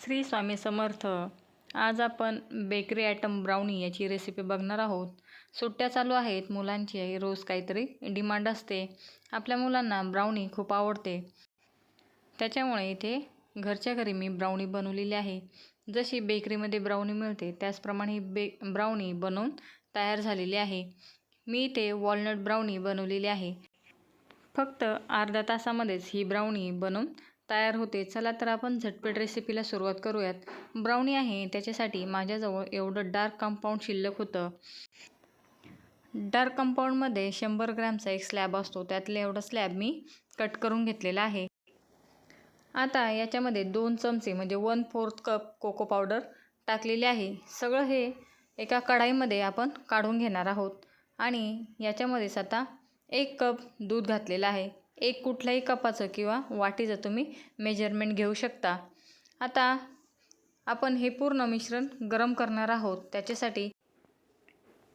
श्री स्वामी समर्थ आज आपण bakery item brownie याची रेसिपी बघणार आहोत. सुट्ट्या चालू आहेत मुलांची रोज काहीतरी डिमांड असते. आपल्या मुलांना ब्राउनी खूप आवडते. त्याच्यामुळे इथे घरच्या घरी मी ब्राउनी बनवलेली आहे. जशी बेकरीमध्ये ब्राउनी मिळते त्याचप्रमाणे ही बे ब्राउनी बनवून तयार झालेली आहे. मी इथे वॉलनट ब्राउनी बनवलेली आहे. फक्त अर्ध्या तासामध्येच ही ब्राउनी बनवून तयार होते. चला तर आपण झटपट रेसिपीला सुरुवात करूयात. ब्राउनी आहे. त्याच्यासाठी माझ्याजवळ एवढं डार्क कंपाऊंड शिल्लक होतं. डार्क कंपाऊंडमध्ये शंभर ग्रॅमचा एक स्लॅब असतो. त्यातलं एवढं स्लॅब मी कट करून घेतलेला आहे. आता याच्यामध्ये दोन चमचे म्हणजे one fourth cup cocoa powder टाकलेले आहे. सगळं हे एका कढाईमध्ये आपण काढून घेणार आहोत. आणि याच्यामध्येच आता एक कप दूध घातलेलं आहे. एक कुठल्याही कपाचं किंवा वाटीचं तुम्ही मेजरमेंट घेऊ शकता. आता आपण हे पूर्ण मिश्रण गरम करणार आहोत. त्याच्यासाठी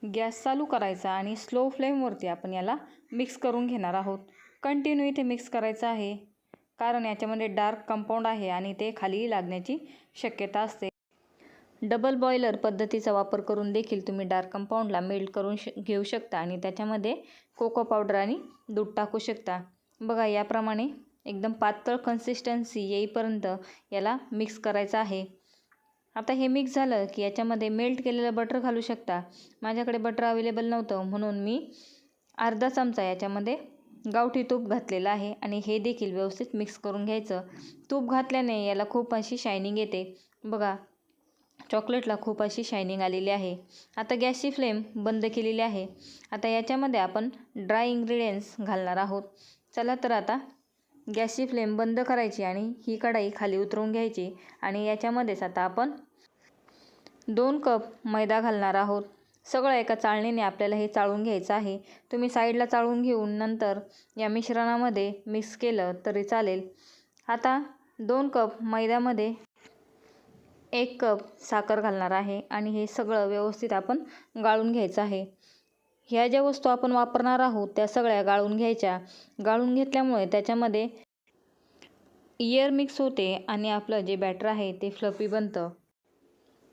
गॅस चालू करायचा आणि स्लो फ्लेमवरती आपण याला मिक्स करून घेणार आहोत. कंटिन्यू इथे मिक्स करायचं आहे. कारण याच्यामध्ये डार्क कंपाऊंड आहे आणि ते खाली लागण्याची शक्यता असते. डबल बॉयलर पद्धतीचा वापर करून देखील तुम्ही डार्क कंपाऊंडला मेल्ट करून श घेऊ शकता आणि त्याच्यामध्ये कोको पावडर आणि दूध टाकू शकता. बघा याप्रमाणे एकदम पातळ कन्सिस्टन्सी येईपर्यंत याला मिक्स करायचं आहे. आता हे मिक्स झालं की याच्यामध्ये मेल्ट केलेलं बटर घालू शकता. माझ्याकडे बटर अवेलेबल नव्हतं म्हणून मी अर्धा चमचा याच्यामध्ये गावठी तूप घातलेलं आहे आणि हे देखील व्यवस्थित मिक्स करून घ्यायचं. तूप घातल्याने याला खूप अशी शायनिंग येते. बघा चॉकलेटला खूप अशी शायनिंग आलेली आहे. आता गॅसची फ्लेम बंद केलेली आहे. आता याच्यामध्ये आपण ड्राय इंग्रेडियंट्स घालणार आहोत. चला तर आता गॅसची फ्लेम बंद करायची आणि ही कढाई खाली उतरवून घ्यायची आणि याच्यामध्येच आता आपण दोन कप मैदा घालणार आहोत. सगळं एका चाळणीने आपल्याला हे चाळून घ्यायचं आहे. तुम्ही साईडला चाळून घेऊन नंतर या मिश्रणामध्ये मिक्स केलं तरी चालेल. आता दोन कप मैद्यामध्ये एक कप साखर घालणार आहे आणि हे सगळं व्यवस्थित आपण गाळून घ्यायचं आहे. ह्या ज्या वस्तू आपण वापरणार आहोत त्या सगळ्या गाळून घ्यायच्या. गाळून घेतल्यामुळे त्याच्यामध्ये इयर मिक्स होते आणि आपलं जे बॅटर आहे ते फ्लफी बनतं.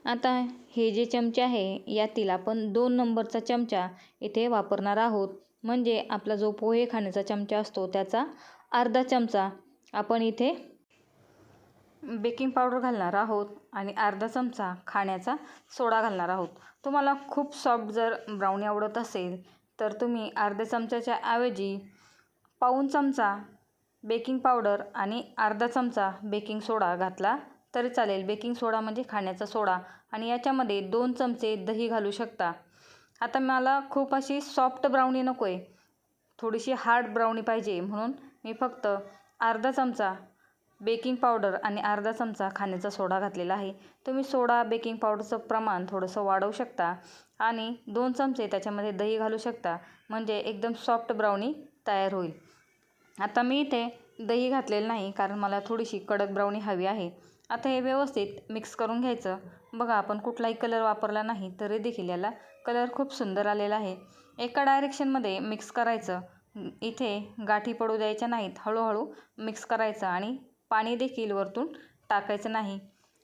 आता हे जे चमचे आहे यातील आपण दोन नंबरचा चमचा इथे वापरणार आहोत. म्हणजे आपला जो पोहे खाण्याचा चमचा असतो त्याचा अर्धा चमचा आपण इथे बेकिंग पावडर घालणार आहोत आणि अर्धा चमचा खाण्याचा सोडा घालणार आहोत. तुम्हाला खूप सॉफ्ट जर ब्राउनी आवडत असेल तर तुम्ही अर्ध्या चमच्याच्या ऐवजी पाऊण चमचा बेकिंग पावडर आणि अर्धा चमचा बेकिंग सोडा घातला तरी चालेल. बेकिंग सोडा म्हणजे खाण्याचा सोडा आणि याच्यामध्ये दोन चमचे दही घालू शकता. आता मला खूप अशी सॉफ्ट ब्राउनी नको आहे थोडीशी हार्ड ब्राउनी पाहिजे म्हणून मी फक्त अर्धा चमचा बेकिंग पावडर आणि अर्धा चमचा खाण्याचा सोडा घातलेला आहे. तुम्ही सोडा बेकिंग पावडरचं प्रमाण थोडंसं वाढवू शकता आणि दोन चमचे त्याच्यामध्ये दही घालू शकता म्हणजे एकदम सॉफ्ट ब्राउनी तयार होईल. आता मी इथे दही घातलेलं नाही कारण मला थोडीशी कडक ब्राउनी हवी आहे. आता हे व्यवस्थित मिक्स करून घ्यायचं. बघा आपण कुठलाही कलर वापरला नाही तरी देखील याला कलर खूप सुंदर आलेला आहे. एका डायरेक्शनमध्ये मिक्स करायचं. इथे गाठी पडू द्यायच्या नाहीत हळूहळू मिक्स करायचं आणि पाणी देखील वरतून टाकायचं नाही.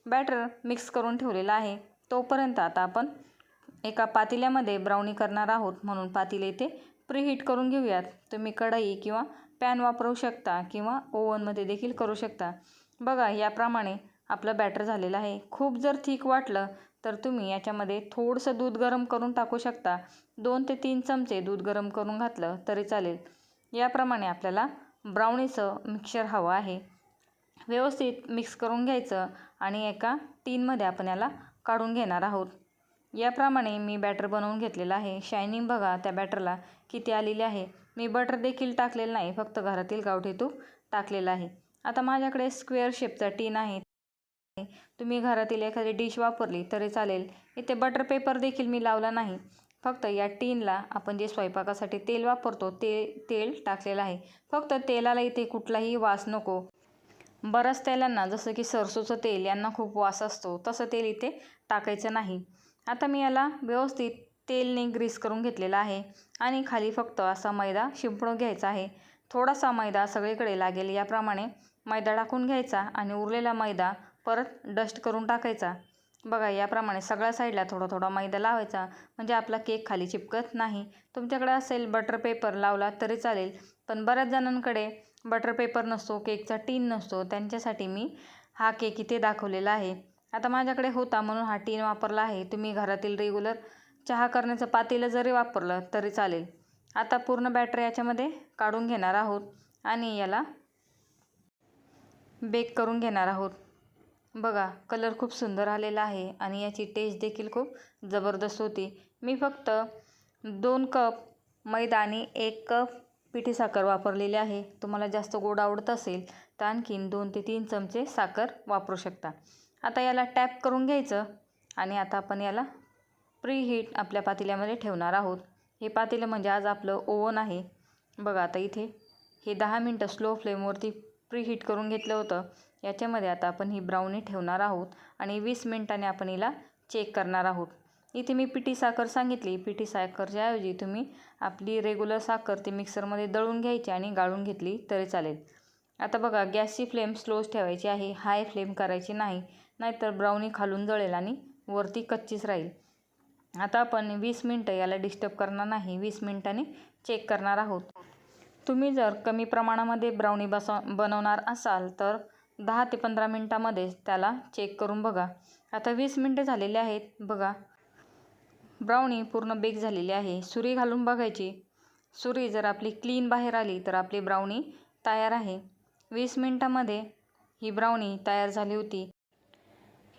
बॅटर मिक्स करून ठेवलेला आहे. तोपर्यंत आता आपण एका पातेल्यामध्ये ब्राउनी करणार आहोत म्हणून पातेले इथे प्रीहीट करून घेऊयात. तुम्ही कढई किंवा पॅन वापरू शकता किंवा ओव्हनमध्ये देखील करू शकता. बघा याप्रमाणे आपलं बॅटर झालेलं आहे. खूप जर थिक वाटलं तर तुम्ही याच्यामध्ये थोडंसं दूध गरम करून टाकू शकता. दोन ते तीन चमचे दूध गरम करून घातलं तरी चालेल. याप्रमाणे आपल्याला ब्राउनीचं मिक्सर हवं आहे. व्यवस्थित मिक्स करून घ्यायचं आणि एका टीनमध्ये आपण याला काढून घेणार आहोत. याप्रमाणे मी बॅटर बनवून घेतलेलं आहे. शायनिंग बघा त्या बॅटरला किती आलेली आहे. मी बटर देखील टाकलेलं नाही फक्त घरातील गावठी तूप टाकलेलं आहे. आता माझ्याकडे स्क्वेअर शेपचा टीन आहे. तुम्ही घरातील एखादी डिश वापरली तरी चालेल. इथे बटर पेपर देखील मी लावला नाही. फक्त या टीनला आपण जे स्वयंपाकासाठी तेल वापरतो ते तेल टाकलेलं आहे. फक्त तेलाला इथे कुठलाही वास नको. बऱ्याच तेलांना जसं की सरसोचं तेल यांना खूप वास असतो. तसं तेल इथे टाकायचं नाही. आता मी याला व्यवस्थित तेलने ग्रीस करून घेतलेला आहे आणि खाली फक्त असा मैदा शिंपडून घ्यायचा आहे. थोडासा मैदा सगळीकडे लागेल याप्रमाणे मैदा टाकून घ्यायचा आणि उरलेला मैदा परत डस्ट करून टाकायचा. बघा याप्रमाणे सगळ्या साईडला थोडा थोडा मैदा लावायचा म्हणजे आपला केक खाली चिपकत नाही. तुमच्याकडे असेल बटर पेपर लावला तरी चालेल पण बऱ्याच जणांकडे बटर पेपर नसतो केकचा टीन नसतो त्यांच्यासाठी मी हा केक इथे दाखवलेला आहे. आता माझ्याकडे होता म्हणून हा टीन वापरला आहे. तुम्ही घरातील रेग्युलर चहा करण्याचं पातेलं जरी वापरलं तरी चालेल. आता पूर्ण बॅटर याच्यामध्ये काढून घेणार आहोत आणि याला बेक करून घेणार आहोत. बघा कलर खूप सुंदर आलेला आहे आणि याची टेस्ट देखील खूप जबरदस्त होती. मी फक्त दोन कप मैदा आणि एक कप पिठी साखर वापरलेली आहे. तुम्हाला जास्त गोड आवडत असेल तर आणखीन दोन ते तीन चमचे साखर वापरू शकता. आता याला टॅप करून घ्यायचं आणि आता आपण याला प्री हीट आपल्या पातेल्यामध्ये ठेवणार आहोत. हे पातेलं म्हणजे आज आपलं ओव्हन आहे. बघा आता इथे हे दहा मिनटं स्लो फ्लेमवरती प्री हीट करून घेतलं होतं. याच्यामध्ये आता आपण ही ब्राउनी ठेवणार आहोत आणि वीस मिनटाने आपण हिला चेक करणार आहोत. इथे मी पिठी साखर सांगितली. पिठी साखरच्या ऐवजी तुम्ही आपली रेग्युलर साखर ती मिक्सरमध्ये दळून घ्यायची आणि गाळून घेतली तरी चालेल. आता बघा गॅसची फ्लेम स्लोच ठेवायची आहे. हाय फ्लेम करायची नाही. नाहीतर ब्राउनी खालून जळेल आणि वरती कच्चीच राहील. आता आपण वीस मिनटं याला डिस्टर्ब करणार नाही. वीस मिनटांनी चेक करणार आहोत. तुम्ही जर कमी प्रमाणामध्ये ब्राउनी बसव बनवणार असाल तर दहा ते पंधरा मिनटामध्येच त्याला चेक करून बघा. आता वीस मिनटं झालेली आहेत. बघा ब्राउनी पूर्ण बेक झालेली आहे. सुरी घालून बघायची. सुरी जर आपली क्लीन बाहेर आली तर आपली ब्राउनी तयार आहे. वीस मिनटामध्ये ही ब्राउनी तयार झाली होती.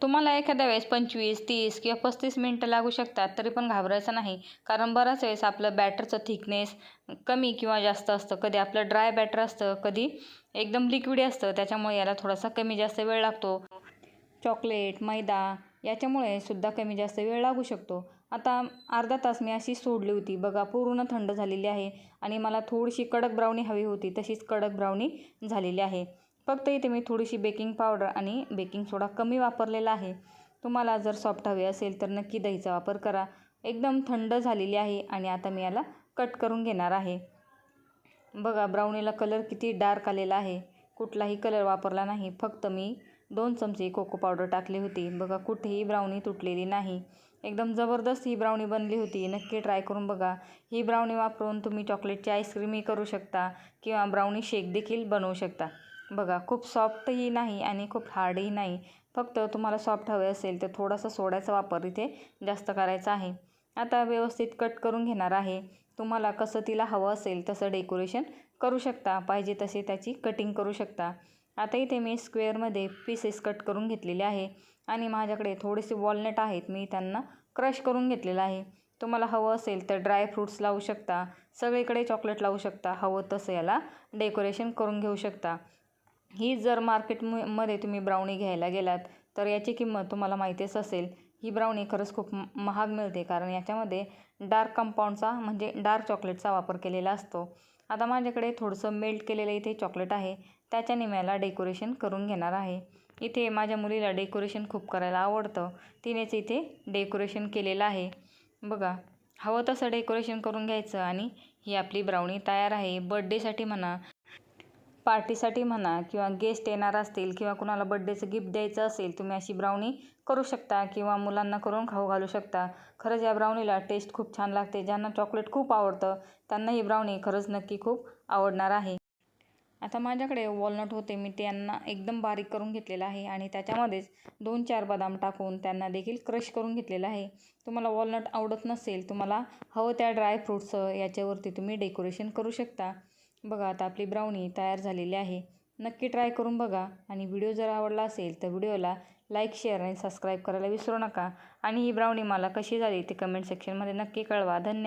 तुम्हाला एखाद्या वेळेस पंचवीस तीस किंवा पस्तीस मिनटं लागू शकतात तरी पण घाबरायचं नाही. कारण बराच वेळेस आपलं बॅटरचं थिकनेस कमी किंवा जास्त असतं. कधी आपलं ड्राय बॅटर असतं कधी एकदम लिक्विड असतं. त्याच्यामुळे याला थोडासा कमी जास्त वेळ लागतो. चॉकलेट मैदा याच्यामुळे सुद्धा कमी जास्त वेळ लागू शकतो. आता अर्धा तास मी अशी सोडली होती. बघा पूर्ण थंड झालेली आहे आणि मला थोडीशी कडक ब्राउनी हवी होती. तशीच कडक ब्राउनी झालेली आहे. फक्त इथे मी थोडीशी बेकिंग पावडर आणि बेकिंग सोडा कमी वापरलेला आहे. तुम्हाला जर सॉफ्ट हवे असेल तर नक्की दहीचा वापर करा. एकदम थंड झालेली आहे आणि आता मी याला कट करून घेणार आहे. बघा ब्राउनीला कलर किती डार्क आलेला आहे. कुठलाही कलर वापरला नाही. फक्त मी दोन चमचे कोको पावडर टाकली होती. बघा कुठेही ब्राउनी तुटलेली नाही. एकदम जबरदस्त ही ब्राउनी बनली होती. नक्की ट्राय करून बघा. ही ब्राउनी वापरून तुम्ही चॉकलेटची आईस्क्रीमही करू शकता किंवा ब्राउनी शेक देखील बनवू शकता. बघा खूप सॉफ्टही नाही आणि खूप हार्डही नाही. फक्त तुम्हाला सॉफ्ट हवे असेल तर थोडासा सोड्याचा वापर इथे जास्त करायचा आहे. आता व्यवस्थित कट करून घेणार आहे. तुम्हाला कसं तिला हवं असेल तसं डेकोरेशन करू शकता. पाहिजे तसे त्याची कटिंग करू शकता. आता इथे मी स्क्वेअरमध्ये पीसेस कट करून घेतलेले आहे. आणि माझ्याकडे थोडेसे वॉलनट आहेत मी त्यांना क्रश करून घेतलेलं आहे. तुम्हाला हवं असेल तर ड्राय फ्रूट्स लावू शकता. सगळीकडे चॉकलेट लावू शकता. हवं तसं याला डेकोरेशन करून घेऊ शकता. ही जर मार्केटमध्ये तुम्ही ब्राउनी घ्यायला गेलात तर याची किंमत तुम्हाला माहितीच असेल. ही ब्राउनी खरंच खूप महाग मिळते कारण याच्यामध्ये डार्क कंपाऊंडचा म्हणजे डार्क चॉकलेटचा वापर केलेला असतो. आता माझ्याकडे थोडंसं मेल्ट केलेलं इथे चॉकलेट आहे. त्याच्या निम्याला डेकोरेशन करून घेणार आहे. इथे माझ्या मुलीला डेकोरेशन खूप करायला आवडतं. तिनेच इथे डेकोरेशन केलेलं आहे. बघा हवं तसं डेकोरेशन करून घ्यायचं आणि ही आपली ब्राउनी तयार आहे. बड्डेसाठी म्हणा पार्टीसाठी म्हणा किंवा गेस्ट येणार असतील किंवा कुणाला बड्डेचं गिफ्ट द्यायचं असेल तुम्ही अशी ब्राउनी करू शकता किंवा मुलांना करून खाऊ घालू शकता. खरंच या ब्राउनीला टेस्ट खूप छान लागते. ज्यांना चॉकलेट खूप आवडतं त्यांना ही ब्राउनी खरंच नक्की खूप आवडणार आहे. आता माझ्याकडे वॉलनट होते मी त्यांना एकदम बारीक करून घेतलेलं आहे आणि त्याच्यामध्येच दोन चार बदाम टाकून त्यांना देखील क्रश करून घेतलेलं आहे. तुम्हाला वॉलनट आवडत नसेल तुम्हाला हवं त्या ड्रायफ्रूट्सं याच्यावरती तुम्ही डेकोरेशन करू शकता. बघा आता आपली ब्राउनी तयार झालेली आहे. नक्की ट्राय करून बघा आणि व्हिडिओ जर आवडला असेल तर व्हिडिओला लाईक शेअर आणि सबस्क्राईब करायला विसरू नका. आणि ही ब्राउनी मला कशी झाली ते कमेंट सेक्शनमध्ये नक्की कळवा. धन्यवाद.